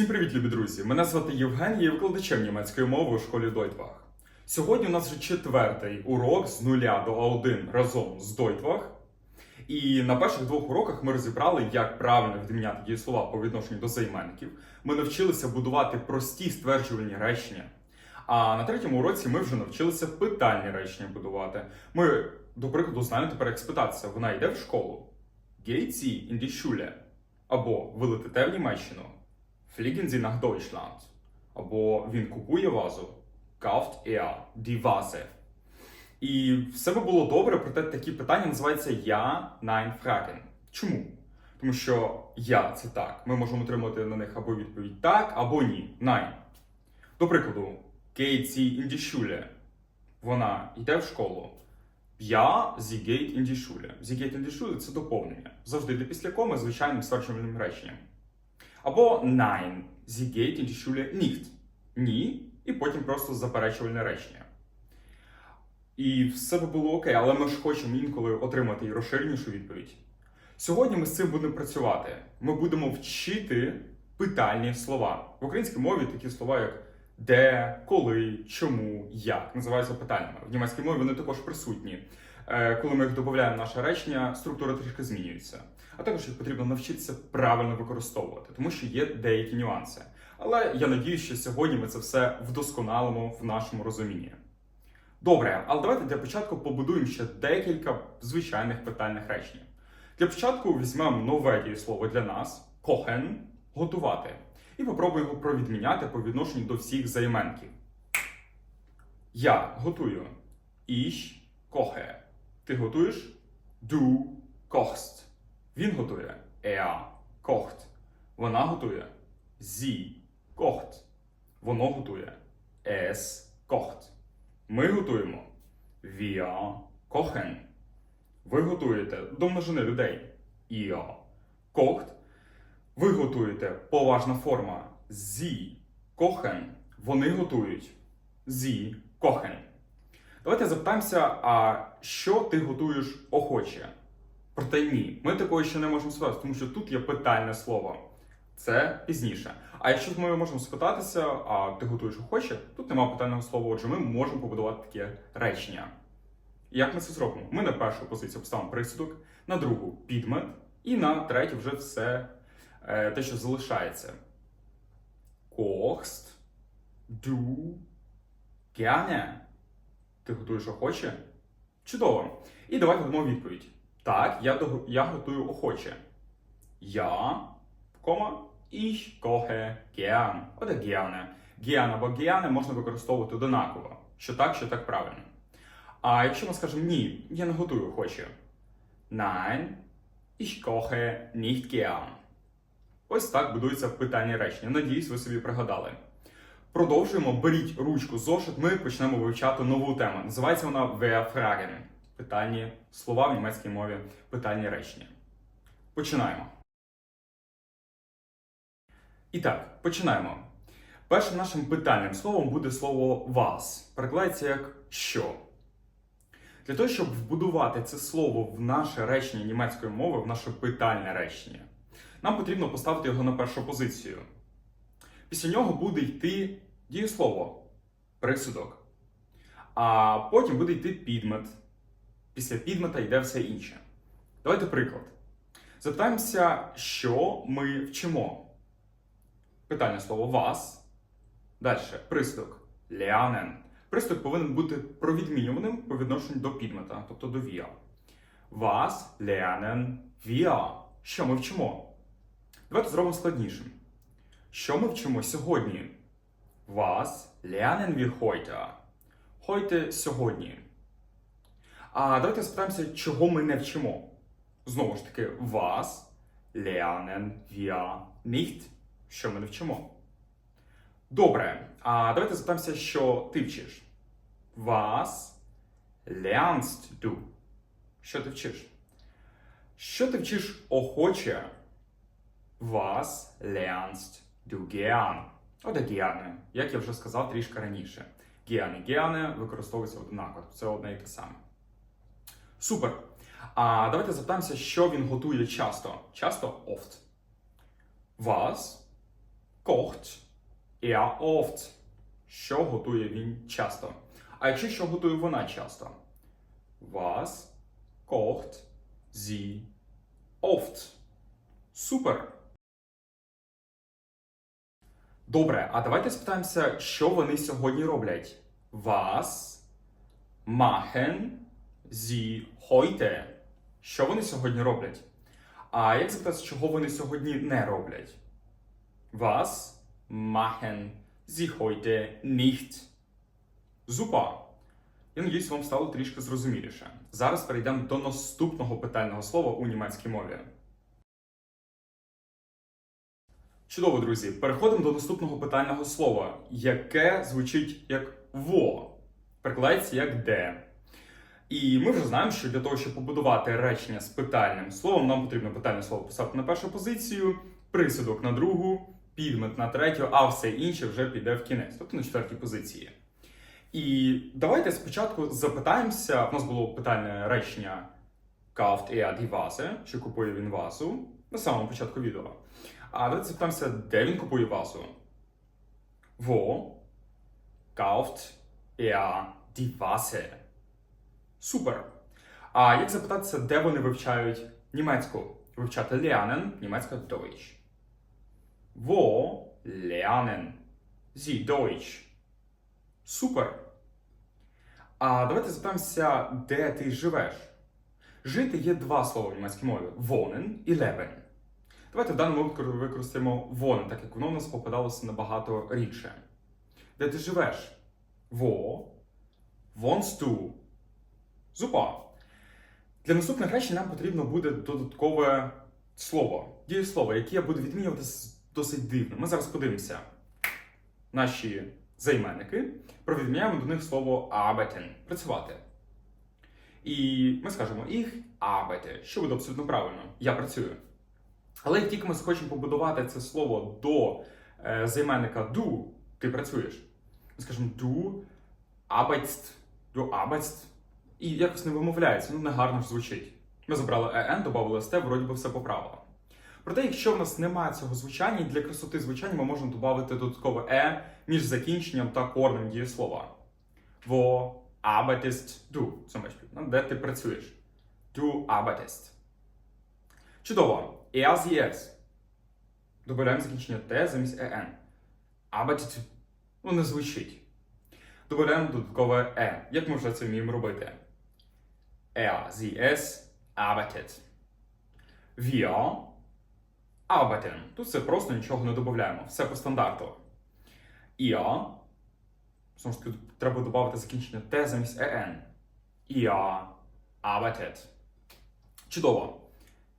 Всім привіт, любі друзі! Мене звати Євген, я викладачем німецької мови у школі Дойтвах. Сьогодні у нас вже четвертий урок з нуля до А1 разом з Дойтвах. І на перших двох уроках ми розібрали, як правильно відміняти дієслова по відношенню до займенників. Ми навчилися будувати прості стверджувальні речення. А на третьому уроці ми вже навчилися питальні речення будувати. Ми, до прикладу, знаємо тепер, як спитатися: вона йде в школу. Sie in? Або ви летите в Німеччину. Fliegen Sie nach Deutschland. Або він купує вазу. Kauft er die Vase. І все би було добре, проте такі питання називаються я, nein, fragen. Чому? Тому що я це так. Ми можемо отримати на них або відповідь так, або ні. Nein. До прикладу, geht sie in die Schule? Вона йде в школу. Я sie geht in die Schule. Sie geht in die Schule – це доповнення. Завжди для після коми звичайним стверджувальним реченням. Або nein, sie geht in die Schule nicht. Ні, і потім просто заперечувальне речення. І все би було окей, але ми ж хочемо інколи отримати і розширенішу відповідь. Сьогодні ми з цим будемо працювати. Ми будемо вчити питальні слова. В українській мові такі слова, як де, коли, чому, як називаються питальними. В німецькій мові вони також присутні. Е, Коли ми їх додаємо наше речення, структура трішки змінюється. А також їх потрібно навчитися правильно використовувати, тому що є деякі нюанси. Але я надіюся, що сьогодні ми це все вдосконалимо в нашому розумінні. Добре, але давайте для початку побудуємо ще декілька звичайних питальних речень. Для початку візьмемо нове дієслово для нас kochen – готувати. І попробуємо провідміняти по відношенню до всіх займенків. Я готую. Ich koche. Ти готуєш? Du kochst. Він готує. Er kocht. Вона готує. Sie kocht. Воно готує. Es kocht. Ми готуємо. Wir kochen. Ви готуєте до множини людей. Ihr kocht. Ви готуєте поважна форма. Sie kochen. Вони готують. Sie kochen. Давайте запитаємося, а що ти готуєш охоче? Проте ні, ми такого ще не можемо спитати, тому що тут є питальне слово. Це пізніше. А якщо ми можемо спитатися, а ти готуєш охоче, тут немає питального слова, отже, ми можемо побудувати таке речення. Як ми це зробимо? Ми на першу позицію поставимо присудок, на другу підмет, і на третю вже все е, те, що залишається. Kochst du gerne? Ти готуєш охоче? Чудово. І давайте дамо відповідь. Так, я, я готую охоче. Я, кома, ich koche gern. Oder gerne. Gern або gerne можна використовувати одинаково. Що так, що так правильно. А якщо ми скажемо ні, я не готую охоче. Nein, ich koche nicht gern. Ось так будується питання речення. Надіюсь, ви собі пригадали. Продовжуємо. Беріть ручку зошит. Ми почнемо вивчати нову тему. Називається вона Fragen. Питальні слова в німецькій мові, питальні речення. Починаємо. І так, починаємо. Першим нашим питальним словом буде слово вас. Перекладається як що. Для того, щоб вбудувати це слово в наше речення німецької мови, в наше питальне речення, нам потрібно поставити його на першу позицію. Після нього буде йти дієслово, присудок. А потім буде йти підмет. Після підмета йде все інше. Давайте приклад. Запитаємося, що ми вчимо. Питання слово вас. Далі присудок lernen. Приступ повинен бути провідмінюваним по відношенню до підмета, тобто до wir. Was lernen wir? Що ми вчимо? Давайте зробимо складнішим. Що ми вчимо сьогодні? Was lernen wir heute? Heute – сьогодні. А давайте спитаємося, чого ми не вчимо. Знову ж таки, was lernen wir nicht? Що ми не вчимо? Добре. А давайте запитаємося, що ти вчиш. Was lernst du? Що ти вчиш? Що ти вчиш охоче? Was lernst du? Оде gerne. Як я вже сказав трішки раніше. Gerne, gerne використовується однаково. Це одне і те саме. Супер. А давайте запитаємося, що він готує часто. Часто oft. Was kocht er oft? Що готує він часто? А якщо що готує вона часто? Was kocht sie oft? Супер! Добре, а давайте спитаємося, що вони сьогодні роблять. Was machen sie heute? Що вони сьогодні роблять? А як запитати, чого вони сьогодні не роблять? Was machen sie heute nicht? Зупа. Я надіюсь, вам стало трішки зрозуміліше. Зараз перейдемо до наступного питального слова у німецькій мові. Чудово, друзі. Переходимо до наступного питального слова, яке звучить як во, перекладається як де. І ми вже знаємо, що для того, щоб побудувати речення з питальним словом, нам потрібно питальне слово писати на першу позицію, присудок на другу, підмет на третю, а все інше вже піде в кінець, тобто на четвертій позиції. І давайте спочатку запитаємося. У нас було питальне речення Kauft er die Vase, що купує він вазу на самому початку відео. А давайте запитаємося, де він купує вазу. Wo kauft er die Vase? Супер. А як запитатися, де вони вивчають німецьку? Вивчати lernen, німецька Deutsch. Wo lernen sie Deutsch? Супер. А давайте запитаємося, де ти живеш. Жити є два слова в німецькій мові: wohnen і leben. Давайте в даному випадку використаємо wohnen, так як воно у нас попадалося набагато рідше. Де ти живеш? Wohnst du? Зупа. Для наступних речень нам потрібно буде додаткове слово, дієслово, яке буде відмінюватися досить дивно. Ми зараз подивимося. Наші займенники, провідміняємо до них слово arbeiten – працювати. І ми скажемо їх arbeite, що буде абсолютно правильно. Я працюю. Але як тільки ми хочемо побудувати це слово до е, займенника du, ти працюєш. Ми скажемо du arbeitst, du arbeitst, і якось не вимовляється, ну не гарно ж звучить. Ми забрали en, додали st, вроді би все поправило. Проте, якщо в нас немає цього звучання, для красоти звучання ми можемо додати додаткове е між закінченням та корнем дієслова. Wo arbeitest du, zum Beispiel, де ти працюєш. Du arbeitest. Чудово. Er, sie, es. Додаємо закінчення Т замість en. Arbeitet, ну не звучить. Додаємо додаткове е. Як ми вже це вміємо робити? Er, sie, es arbeitet. Wir arbeiten. Тут все просто нічого не додаємо. Все по стандарту. Ihr. Знову ж таки, треба додати закінчення Т замість en. Ihr arbeitet. Чудово.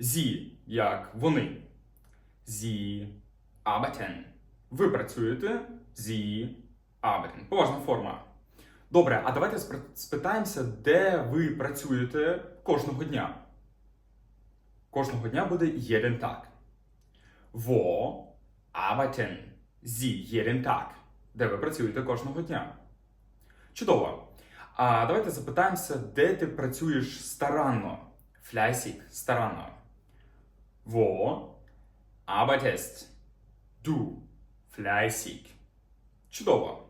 Sie, як вони. Sie arbeiten. Ви працюєте. Sie arbeiten. Поважна форма. Добре, а давайте спитаємося, де ви працюєте кожного дня. Кожного дня буде jeden Tag. Wo arbeiten Sie jeden Tag? Де ви працюєте кожного дня? Чудово. А давайте запитаємося, де ти працюєш старанно. Fleißig, старанно. Wo arbeitest du fleißig? Чудово.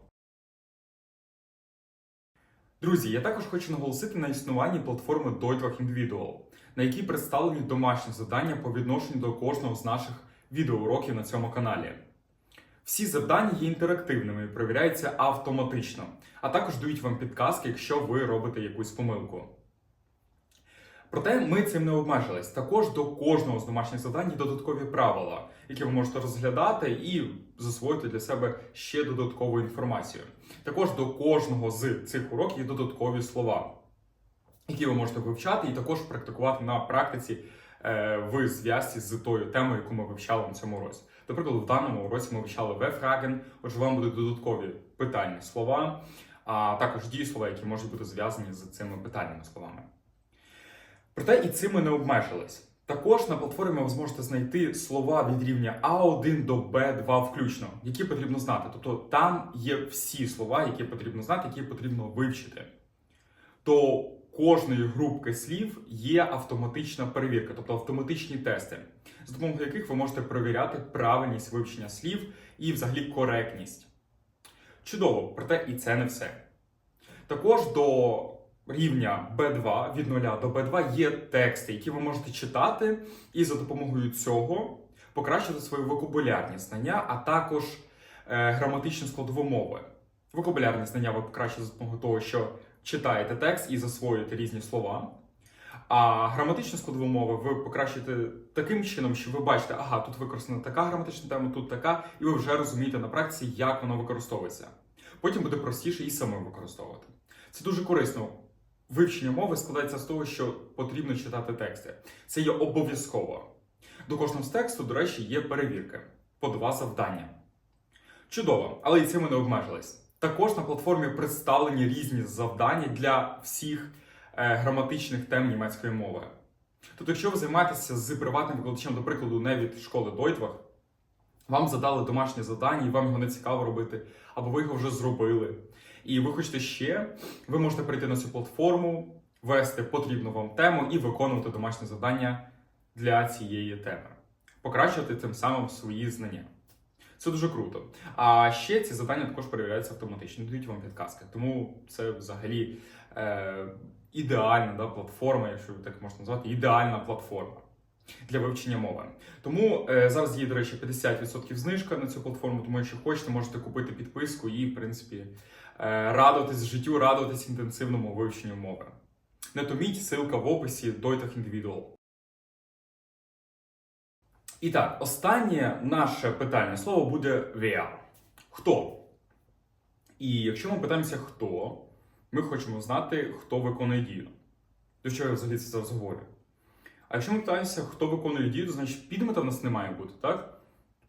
Друзі, я також хочу наголосити на існуванні платформи Deutwach Individual, на якій представлені домашні завдання по відношенню до кожного з наших відеоуроків на цьому каналі. Всі завдання є інтерактивними перевіряються автоматично, а також дають вам підказки, якщо ви робите якусь помилку. Проте ми цим не обмежились. Також до кожного з домашніх завдань є додаткові правила, які ви можете розглядати і засвоїти для себе ще додаткову інформацію. Також до кожного з цих уроків є додаткові слова, які ви можете вивчати і також практикувати на практиці е, в зв'язці з тою темою, яку ми вивчали на цьому уроці. До прикладу, в даному уроці ми вивчали вефраген, отже, вам будуть додаткові питальні слова, а також дієслова, які можуть бути зв'язані з цими питальними словами. Проте і цим ми не обмежились. Також на платформі ви зможете знайти слова від рівня А1 до Б2 включно, які потрібно знати. Тобто там є всі слова, які потрібно знати, які потрібно вивчити. То кожної групки слів є автоматична перевірка, тобто автоматичні тести, з допомогою яких ви можете перевіряти правильність вивчення слів і взагалі коректність. Чудово, проте і це не все. Також до рівня B2 від 0 до B2 є тексти, які ви можете читати, і за допомогою цього покращити свої вокабулярні знання, а також е, граматичну складову мови. Вокабулярні знання ви покращите за допомогою того, що читаєте текст і засвоюєте різні слова. А граматичну складову мови ви покращите таким чином, що ви бачите, ага, тут використана така граматична тема, тут така, і ви вже розумієте на практиці, як воно використовується. Потім буде простіше і самим використовувати. Це дуже корисно. Вивчення мови складається з того, що потрібно читати тексти. Це є обов'язково. До кожного з тексту, до речі, є перевірки по два завдання. Чудово, але і цим ми не обмежились. Також на платформі представлені різні завдання для всіх е, граматичних тем німецької мови. Тобто, якщо ви займаєтеся з приватним викладачем, до прикладу, не від школи Дойтвах, вам задали домашнє завдання, і вам його не цікаво робити, або ви його вже зробили. І ви хочете ще, ви можете прийти на цю платформу, ввести потрібну вам тему і виконувати домашнє завдання для цієї теми, покращувати тим самим свої знання. Це дуже круто. А ще ці завдання також перевіряються автоматично, дають вам підказки. Тому це взагалі е, ідеальна да, платформа, якщо так можна назвати, ідеальна платформа для вивчення мови. Тому е, зараз є, до речі, 50% знижка на цю платформу, тому якщо хочете, можете купити підписку і, в принципі, е, радуватись життю, радуватись інтенсивному вивченню мови. Не томіть, ссылка в описі Дойтах Individual. І так, останнє наше питальне слово буде wer. Хто? І якщо ми питаємося хто, ми хочемо знати, хто виконує дію. До чого я взагалі це зараз? А якщо ми питаємося, хто виконує дію, то значить підмета в нас не має бути, так?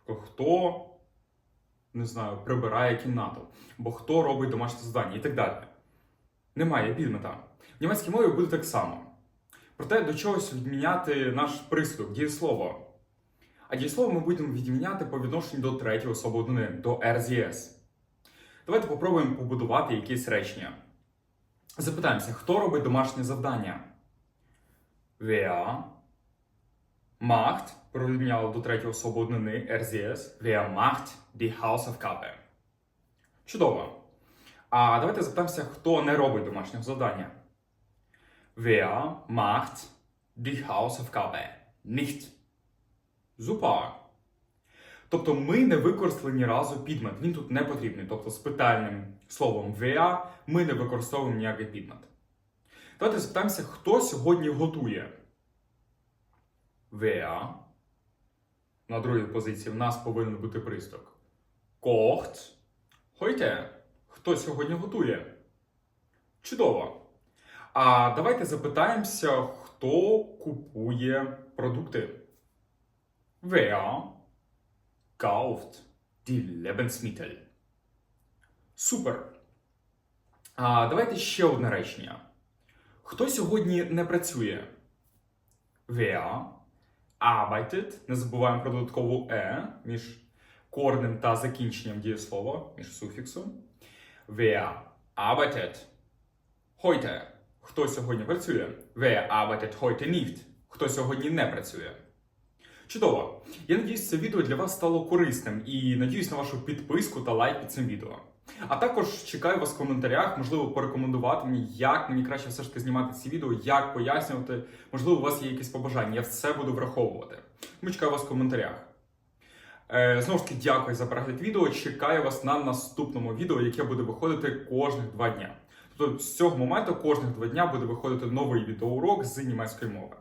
Тобто, хто, не знаю, прибирає кімнату, або хто робить домашнє завдання і так далі. Немає підмета. В німецькій мові буде так само. Проте до чогось відміняти наш прислів, дієслово. А дієслово ми будемо відміняти по відношенню до третьої особи однини, до RZS. Давайте попробуємо побудувати якісь речення. Запитаємося, хто робить домашнє завдання? Wer macht, порівняли до третьої особи однини RZS, Wer macht die Hausaufgabe? Чудово. А давайте запитаємося, хто не робить домашнього завдання. Wer macht die Hausaufgabe nicht? Зупа. Тобто ми не використали ні разу підмет. Він тут не потрібний. Тобто з питальним словом wer ми не використовуємо ніякий підмет. Давайте запитаємося, хто сьогодні готує. Wer. На другій позиції в нас повинен бути присток. Kocht. Heute. Хто сьогодні готує? Чудово. А давайте запитаємося, хто купує продукти. Wer kauft die Lebensmittel? Супер. А давайте ще одне речення. Хто сьогодні не працює? Wer arbeitet. Не забуваємо про додаткову е між корнем та закінченням дієслова, між суфіксом. Wer arbeitet heute? Хто сьогодні працює? Wer arbeitet heute nicht? Хто сьогодні не працює? Чудово! Я надіюсь, це відео для вас стало корисним і надіюсь на вашу підписку та лайк під цим відео. А також чекаю вас в коментарях, можливо, порекомендувати мені, як мені краще все ж таки знімати ці відео, як пояснювати. Можливо, у вас є якісь побажання, я все буду враховувати. Тому чекаю вас в коментарях. Е, знову ж таки, дякую за перегляд відео. Чекаю вас на наступному відео, яке буде виходити кожних два дня. Тобто з цього моменту кожних два дня буде виходити новий відеоурок з німецької мови.